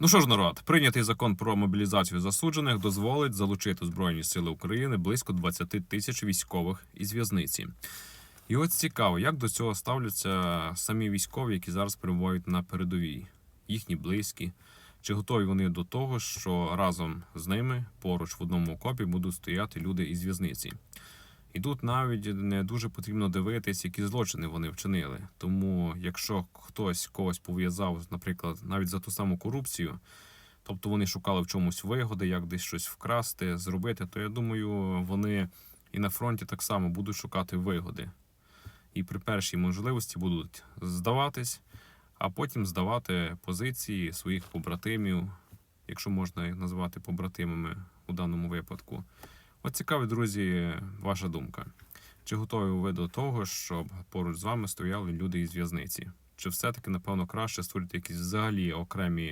Ну що ж, народ, прийнятий закон про мобілізацію засуджених дозволить залучити Збройні Сили України близько 20 тисяч військових із в'язниці. І от цікаво, як до цього ставляться самі військові, які зараз перебувають на передовій, їхні близькі. Чи готові вони до того, що разом з ними поруч в одному окопі будуть стояти люди із в'язниці? І тут навіть не дуже потрібно дивитись, які злочини вони вчинили. Тому, якщо хтось когось пов'язав, наприклад, навіть за ту саму корупцію, тобто вони шукали в чомусь вигоди, як десь щось вкрасти, зробити, то я думаю, вони і на фронті так само будуть шукати вигоди. І при першій можливості будуть здаватись, а потім здавати позиції своїх побратимів, якщо можна їх назвати побратимами у даному випадку. От цікаві, друзі, ваша думка. Чи готові ви до того, щоб поруч з вами стояли люди із в'язниці? Чи все-таки, напевно, краще створити якісь взагалі окремі